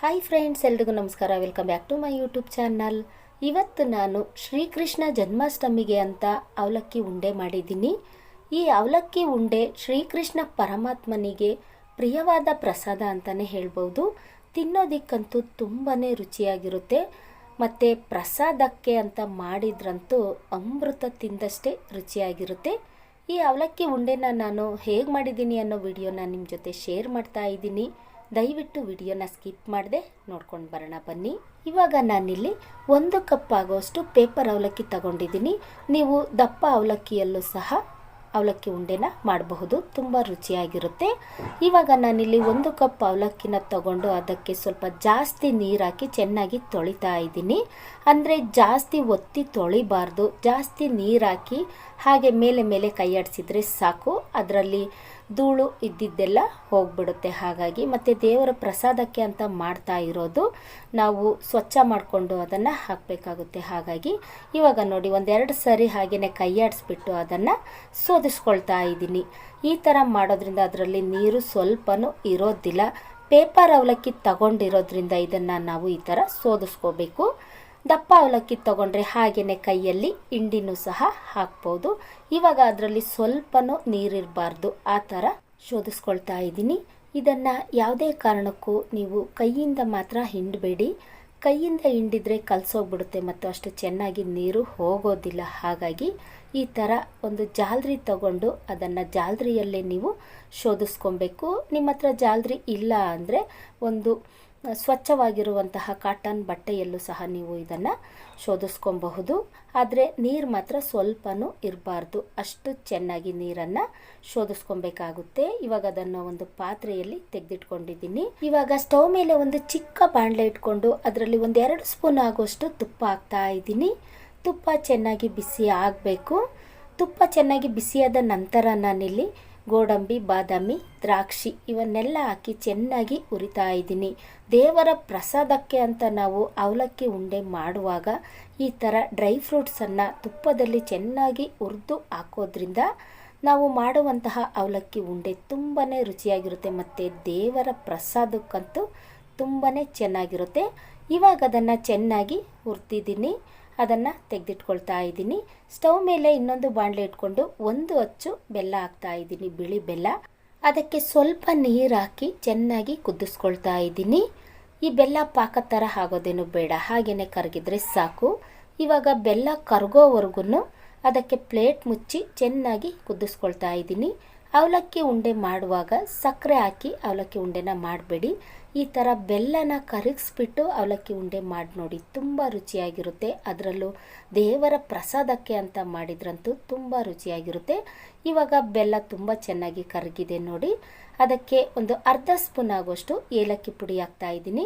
Hi friends ಎಲ್ರಿಗೂ ನಮಸ್ಕಾರ. Welcome back to my YouTube channel ಇವತ್ತು ನಾನು ಶ್ರೀಕೃಷ್ಣ ಜನ್ಮಾಷ್ಟಮಿಗೆ ಅಂತ ಅವಲಕ್ಕಿ ಉಂಡೆ ಮಾಡಿದ್ದೀನಿ. ಈ ಅವಲಕ್ಕಿ ಉಂಡೆ ಶ್ರೀಕೃಷ್ಣ ಪರಮಾತ್ಮನಿಗೆ ಪ್ರಿಯವಾದ ಪ್ರಸಾದ ಅಂತಲೇ ಹೇಳ್ಬೋದು. ತಿನ್ನೋದಿಕ್ಕಂತೂ ತುಂಬಾ ರುಚಿಯಾಗಿರುತ್ತೆ. ಮತ್ತು ಪ್ರಸಾದಕ್ಕೆ ಅಂತ ಮಾಡಿದ್ರಂತೂ ಅಮೃತ ತಿಂದಷ್ಟೇ ರುಚಿಯಾಗಿರುತ್ತೆ. ಈ ಅವಲಕ್ಕಿ ಉಂಡೆನ ನಾನು ಹೇಗೆ ಮಾಡಿದ್ದೀನಿ ಅನ್ನೋ ವಿಡಿಯೋನ ನಿಮ್ಮ ಜೊತೆ ಶೇರ್ ಮಾಡ್ತಾ ಇದ್ದೀನಿ. ದಯವಿಟ್ಟು ವಿಡಿಯೋನ ಸ್ಕಿಪ್ ಮಾಡದೆ ನೋಡ್ಕೊಂಡು ಬರೋಣ ಬನ್ನಿ. ಇವಾಗ ನಾನಿಲ್ಲಿ ಒಂದು ಕಪ್ ಆಗೋಷ್ಟು ಪೇಪರ್ ಅವಲಕ್ಕಿ ತಗೊಂಡಿದ್ದೀನಿ. ನೀವು ದಪ್ಪ ಅವಲಕ್ಕಿಯಲ್ಲೂ ಸಹ ಅವಲಕ್ಕಿ ಉಂಡೆನ ಮಾಡಬಹುದು. ತುಂಬ ರುಚಿಯಾಗಿರುತ್ತೆ. ಇವಾಗ ನಾನಿಲ್ಲಿ ಒಂದು ಕಪ್ ಅವಲಕ್ಕಿನ ತಗೊಂಡು ಅದಕ್ಕೆ ಸ್ವಲ್ಪ ಜಾಸ್ತಿ ನೀರು ಹಾಕಿ ಚೆನ್ನಾಗಿ ತೊಳಿತಾ ಇದ್ದೀನಿ. ಅಂದರೆ ಜಾಸ್ತಿ ಒತ್ತಿ ತೊಳಿಬಾರ್ದು. ಜಾಸ್ತಿ ನೀರು ಹಾಕಿ ಹಾಗೆ ಮೇಲೆ ಮೇಲೆ ಕೈಯಾಡಿಸಿದ್ರೆ ಸಾಕು. ಅದರಲ್ಲಿ ಧೂಳು ಇದ್ದಿದ್ದೆಲ್ಲ ಹೋಗ್ಬಿಡುತ್ತೆ. ಹಾಗಾಗಿ ಮತ್ತು ದೇವರ ಪ್ರಸಾದಕ್ಕೆ ಅಂತ ಮಾಡ್ತಾ ಇರೋದು ನಾವು ಸ್ವಚ್ಛ ಮಾಡಿಕೊಂಡು ಅದನ್ನು ಹಾಕಬೇಕಾಗುತ್ತೆ. ಹಾಗಾಗಿ ಇವಾಗ ನೋಡಿ ಒಂದೆರಡು ಸರಿ ಹಾಗೆಯೇ ಕೈಯಾಡಿಸ್ಬಿಟ್ಟು ಅದನ್ನು ಸೋದಿಸ್ಕೊಳ್ತಾ ಇದ್ದೀನಿ. ಈ ಥರ ಮಾಡೋದ್ರಿಂದ ಅದರಲ್ಲಿ ನೀರು ಸ್ವಲ್ಪನೂ ಇರೋದಿಲ್ಲ. ಪೇಪರ್ ಅವಲಕ್ಕಿ ತಗೊಂಡಿರೋದ್ರಿಂದ ಇದನ್ನು ನಾವು ಈ ಥರ ಸೋದಿಸ್ಕೋಬೇಕು. ದಪ್ಪ ಅವಲಕ್ಕಿ ತಗೊಂಡ್ರೆ ಹಾಗೆಯೇ ಕೈಯಲ್ಲಿ ಹಿಂಡಿನೂ ಸಹ ಹಾಕ್ಬೋದು. ಇವಾಗ ಅದರಲ್ಲಿ ಸ್ವಲ್ಪನೂ ನೀರಿರಬಾರ್ದು. ಆ ಥರ ಶೋಧಿಸ್ಕೊಳ್ತಾ ಇದ್ದೀನಿ. ಇದನ್ನು ಯಾವುದೇ ಕಾರಣಕ್ಕೂ ನೀವು ಕೈಯಿಂದ ಮಾತ್ರ ಹಿಂಡಬೇಡಿ. ಕೈಯಿಂದ ಹಿಂಡಿದ್ರೆ ಕಲಸೋಗ್ಬಿಡುತ್ತೆ ಮತ್ತು ಅಷ್ಟು ಚೆನ್ನಾಗಿ ನೀರು ಹೋಗೋದಿಲ್ಲ. ಹಾಗಾಗಿ ಈ ಥರ ಒಂದು ಜಾಲ್ರಿ ತಗೊಂಡು ಅದನ್ನು ಜಾಲ್ರಿಯಲ್ಲೇ ನೀವು ಶೋಧಿಸ್ಕೊಬೇಕು ನಿಮ್ಮ ಹತ್ರ ಜಾಲ್ರಿ ಇಲ್ಲ ಅಂದರೆ ಒಂದು ಸ್ವಚ್ಛವಾಗಿರುವಂತಹ ಕಾಟನ್ ಬಟ್ಟೆಯಲ್ಲೂ ಸಹ ನೀವು ಇದನ್ನು ಶೋಧಿಸ್ಕೊಬಹುದು. ಆದರೆ ನೀರು ಮಾತ್ರ ಸ್ವಲ್ಪನೂ ಇರಬಾರ್ದು. ಅಷ್ಟು ಚೆನ್ನಾಗಿ ನೀರನ್ನು ಶೋಧಿಸ್ಕೊಬೇಕಾಗುತ್ತೆ. ಇವಾಗ ಅದನ್ನು ಒಂದು ಪಾತ್ರೆಯಲ್ಲಿ ತೆಗೆದಿಟ್ಕೊಂಡಿದ್ದೀನಿ. ಇವಾಗ ಸ್ಟವ್ ಮೇಲೆ ಒಂದು ಚಿಕ್ಕ ಬಾಣಲೆ ಇಟ್ಕೊಂಡು ಅದರಲ್ಲಿ ಒಂದು ಎರಡು ಸ್ಪೂನ್ ಆಗುವಷ್ಟು ತುಪ್ಪ ಹಾಕ್ತಾ ಇದ್ದೀನಿ. ತುಪ್ಪ ಚೆನ್ನಾಗಿ ಬಿಸಿ ಆಗಬೇಕು. ತುಪ್ಪ ಚೆನ್ನಾಗಿ ಬಿಸಿಯಾದ ನಂತರ ನಾನಿಲ್ಲಿ ಗೋಡಂಬಿ, ಬಾದಾಮಿ, ದ್ರಾಕ್ಷಿ ಇವನ್ನೆಲ್ಲ ಹಾಕಿ ಚೆನ್ನಾಗಿ ಉರಿತಾ ಇದ್ದೀನಿ. ದೇವರ ಪ್ರಸಾದಕ್ಕೆ ಅಂತ ನಾವು ಅವಲಕ್ಕಿ ಉಂಡೆ ಮಾಡುವಾಗ ಈ ಥರ ಡ್ರೈ ಫ್ರೂಟ್ಸನ್ನು ತುಪ್ಪದಲ್ಲಿ ಚೆನ್ನಾಗಿ ಹುರಿದು ಹಾಕೋದ್ರಿಂದ ನಾವು ಮಾಡುವಂತಹ ಅವಲಕ್ಕಿ ಉಂಡೆ ತುಂಬಾ ರುಚಿಯಾಗಿರುತ್ತೆ ಮತ್ತು ದೇವರ ಪ್ರಸಾದಕ್ಕಂತೂ ತುಂಬಾ ಚೆನ್ನಾಗಿರುತ್ತೆ. ಇವಾಗ ಅದನ್ನು ಚೆನ್ನಾಗಿ ಹುರಿದಿದ್ದೀನಿ. ಅದನ್ನು ತೆಗೆದಿಟ್ಕೊಳ್ತಾ ಇದ್ದೀನಿ. ಸ್ಟವ್ ಮೇಲೆ ಇನ್ನೊಂದು ಬಾಣಲೆ ಇಟ್ಕೊಂಡು ಒಂದು ಅಚ್ಚು ಬೆಲ್ಲ ಹಾಕ್ತಾ ಇದ್ದೀನಿ, ಬಿಳಿ ಬೆಲ್ಲ. ಅದಕ್ಕೆ ಸ್ವಲ್ಪ ನೀರು ಹಾಕಿ ಚೆನ್ನಾಗಿ ಕುದಿಸ್ಕೊಳ್ತಾ ಇದ್ದೀನಿ. ಈ ಬೆಲ್ಲ ಪಾಕ ಥರ ಆಗೋದೇನು ಬೇಡ ಹಾಗೆಯೇ ಕರಗಿದ್ರೆ ಸಾಕು. ಇವಾಗ ಬೆಲ್ಲ ಕರಗೋವರೆಗೂ ಅದಕ್ಕೆ ಪ್ಲೇಟ್ ಮುಚ್ಚಿ ಚೆನ್ನಾಗಿ ಕುದಿಸ್ಕೊಳ್ತಾ ಇದ್ದೀನಿ. ಅವಲಕ್ಕಿ ಉಂಡೆ ಮಾಡುವಾಗ ಸಕ್ಕರೆ ಹಾಕಿ ಅವಲಕ್ಕಿ ಉಂಡೆನ ಮಾಡಬೇಡಿ. ಈ ಥರ ಬೆಲ್ಲನ ಕರಗಿಸ್ಬಿಟ್ಟು ಅವಲಕ್ಕಿ ಉಂಡೆ ಮಾಡಿ ನೋಡಿ ತುಂಬ ರುಚಿಯಾಗಿರುತ್ತೆ. ಅದರಲ್ಲೂ ದೇವರ ಪ್ರಸಾದಕ್ಕೆ ಅಂತ ಮಾಡಿದ್ರಂತೂ ತುಂಬ ರುಚಿಯಾಗಿರುತ್ತೆ. ಇವಾಗ ಬೆಲ್ಲ ತುಂಬ ಚೆನ್ನಾಗಿ ಕರಗಿದೆ ನೋಡಿ. ಅದಕ್ಕೆ ಒಂದು ಅರ್ಧ ಸ್ಪೂನ್ ಆಗುವಷ್ಟು ಏಲಕ್ಕಿ ಪುಡಿ ಹಾಕ್ತಾ ಇದ್ದೀನಿ.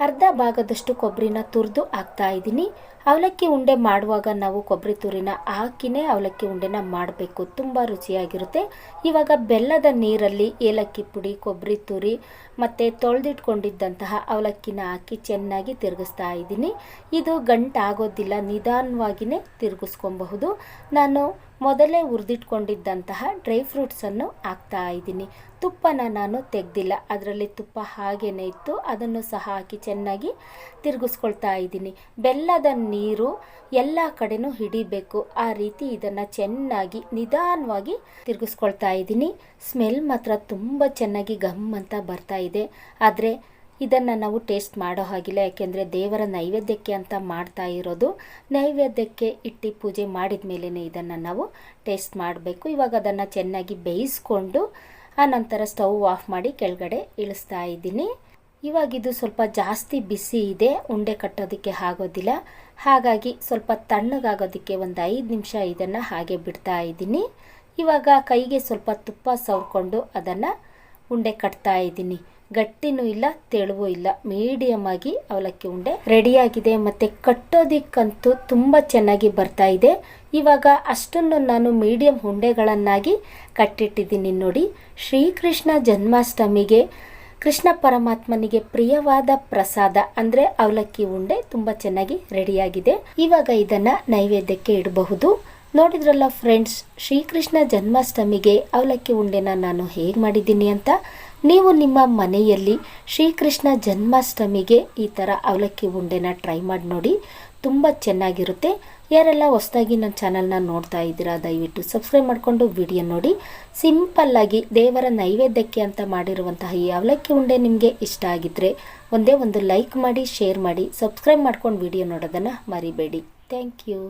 ಅರ್ಧ ಭಾಗದಷ್ಟು ಕೊಬ್ಬರಿನ ತುರಿದು ಹಾಕ್ತಾ ಇದ್ದೀನಿ. ಅವಲಕ್ಕಿ ಉಂಡೆ ಮಾಡುವಾಗ ನಾವು ಕೊಬ್ಬರಿ ತುರಿನ ಹಾಕಿನೇ ಅವಲಕ್ಕಿ ಉಂಡೆನ ಮಾಡಬೇಕು. ತುಂಬ ರುಚಿಯಾಗಿರುತ್ತೆ. ಇವಾಗ ಬೆಲ್ಲದ ನೀರಲ್ಲಿ ಏಲಕ್ಕಿ ಪುಡಿ, ಕೊಬ್ಬರಿ ತುರಿ ಮತ್ತು ತೊಳೆದಿಟ್ಕೊಂಡಿದ್ದಂತಹ ಅವಲಕ್ಕಿನ ಹಾಕಿ ಚೆನ್ನಾಗಿ ತಿರುಗಿಸ್ತಾ ಇದ್ದೀನಿ. ಇದು ಗಂಟಾಗೋದಿಲ್ಲ ನಿಧಾನವಾಗಿಯೇ ತಿರುಗಿಸ್ಕೊಬಹುದು. ನಾನು ಮೊದಲೇ ಹುರಿದಿಟ್ಕೊಂಡಿದ್ದಂತಹ ಡ್ರೈ ಫ್ರೂಟ್ಸನ್ನು ಹಾಕ್ತಾ ಇದ್ದೀನಿ. ತುಪ್ಪನ ನಾನು ತೆಗೆದಿಲ್ಲ. ಅದರಲ್ಲಿ ತುಪ್ಪ ಹಾಗೇನೇ ಇತ್ತು. ಅದನ್ನು ಸಹ ಹಾಕಿ ಚೆನ್ನಾಗಿ ತಿರುಗಿಸ್ಕೊಳ್ತಾ ಇದ್ದೀನಿ. ಬೆಲ್ಲದ ನೀರು ಎಲ್ಲ ಕಡೆನೂ ಹಿಡಿಬೇಕು. ಆ ರೀತಿ ಇದನ್ನು ಚೆನ್ನಾಗಿ ನಿಧಾನವಾಗಿ ತಿರುಗಿಸ್ಕೊಳ್ತಾ ಇದ್ದೀನಿ. ಸ್ಮೆಲ್ ಮಾತ್ರ ತುಂಬ ಚೆನ್ನಾಗಿ ಗಮ್ ಅಂತ ಬರ್ತಾ ಇದೆ. ಆದರೆ ಇದನ್ನು ನಾವು ಟೇಸ್ಟ್ ಮಾಡೋ ಹಾಗಿಲ್ಲ, ಯಾಕೆಂದರೆ ದೇವರ ನೈವೇದ್ಯಕ್ಕೆ ಅಂತ ಮಾಡ್ತಾ ಇರೋದು. ನೈವೇದ್ಯಕ್ಕೆ ಇಟ್ಟು ಪೂಜೆ ಮಾಡಿದ ಮೇಲೇ ಇದನ್ನು ನಾವು ಟೇಸ್ಟ್ ಮಾಡಬೇಕು. ಇವಾಗ ಅದನ್ನು ಚೆನ್ನಾಗಿ ಬೇಯಿಸ್ಕೊಂಡು ಆನಂತರ ಸ್ಟವ್ ಆಫ್ ಮಾಡಿ ಕೆಳಗಡೆ ಇಳಿಸ್ತಾ ಇದ್ದೀನಿ. ಇವಾಗ ಇದು ಸ್ವಲ್ಪ ಜಾಸ್ತಿ ಬಿಸಿ ಇದೆ, ಉಂಡೆ ಕಟ್ಟೋದಕ್ಕೆ ಆಗೋದಿಲ್ಲ. ಹಾಗಾಗಿ ಸ್ವಲ್ಪ ತಣ್ಣಗಾಗೋದಕ್ಕೆ ಒಂದು ಐದು ನಿಮಿಷ ಇದನ್ನು ಹಾಗೆ ಬಿಡ್ತಾ ಇದ್ದೀನಿ. ಇವಾಗ ಕೈಗೆ ಸ್ವಲ್ಪ ತುಪ್ಪ ಸವರ್ಕೊಂಡು ಅದನ್ನು ಉಂಡೆ ಕಟ್ತಾ ಇದ್ದೀನಿ. ಗಟ್ಟಿನೂ ಇಲ್ಲ, ತೆಳುವೂ ಇಲ್ಲ. ಮೀಡಿಯಮ್ ಆಗಿ ಅವಲಕ್ಕಿ ಉಂಡೆ ರೆಡಿಯಾಗಿದೆ ಮತ್ತು ಕಟ್ಟೋದಿಕ್ಕಂತೂ ತುಂಬ ಚೆನ್ನಾಗಿ ಬರ್ತಾ ಇದೆ. ಇವಾಗ ಅಷ್ಟನ್ನು ನಾನು ಮೀಡಿಯಂ ಉಂಡೆಗಳನ್ನಾಗಿ ಕಟ್ಟಿಟ್ಟಿದ್ದೀನಿ ನೋಡಿ. ಶ್ರೀಕೃಷ್ಣ ಜನ್ಮಾಷ್ಟಮಿಗೆ ಕೃಷ್ಣ ಪರಮಾತ್ಮನಿಗೆ ಪ್ರಿಯವಾದ ಪ್ರಸಾದ ಅಂದರೆ ಅವಲಕ್ಕಿ ಉಂಡೆ ತುಂಬ ಚೆನ್ನಾಗಿ ರೆಡಿಯಾಗಿದೆ ಇವಾಗ ಇದನ್ನು ನೈವೇದ್ಯಕ್ಕೆ ಇಡಬಹುದು. ನೋಡಿದ್ರಲ್ಲ ಫ್ರೆಂಡ್ಸ್ ಶ್ರೀಕೃಷ್ಣ ಜನ್ಮಾಷ್ಟಮಿಗೆ ಅವಲಕ್ಕಿ ಉಂಡೆನ ನಾನು ಹೇಗೆ ಮಾಡಿದ್ದೀನಿ ಅಂತ? ನೀವು ನಿಮ್ಮ ಮನೆಯಲ್ಲಿ ಶ್ರೀಕೃಷ್ಣ ಜನ್ಮಾಷ್ಟಮಿಗೆ ಈ ಥರ ಅವಲಕ್ಕಿ ಉಂಡೆನ ಟ್ರೈ ಮಾಡಿ ನೋಡಿ, ತುಂಬ ಚೆನ್ನಾಗಿರುತ್ತೆ. ಯಾರೆಲ್ಲ ಹೊಸದಾಗಿ ನನ್ನ ಚಾನಲ್ನ ನೋಡ್ತಾ ಇದ್ದೀರಾ, ದಯವಿಟ್ಟು ಸಬ್ಸ್ಕ್ರೈಬ್ ಮಾಡಿಕೊಂಡು ವಿಡಿಯೋ ನೋಡಿ. ಸಿಂಪಲ್ಲಾಗಿ ದೇವರ ನೈವೇದ್ಯಕ್ಕೆ ಅಂತ ಮಾಡಿರುವಂತಹ ಈ ಅವಲಕ್ಕಿ ಉಂಡೆ ನಿಮಗೆ ಇಷ್ಟ ಆಗಿದ್ದರೆ ಒಂದೇ ಒಂದು ಲೈಕ್ ಮಾಡಿ ಶೇರ್ ಮಾಡಿ ಸಬ್ಸ್ಕ್ರೈಬ್ ಮಾಡ್ಕೊಂಡು ವಿಡಿಯೋ ನೋಡೋದನ್ನು ಮರಿಬೇಡಿ. Thank you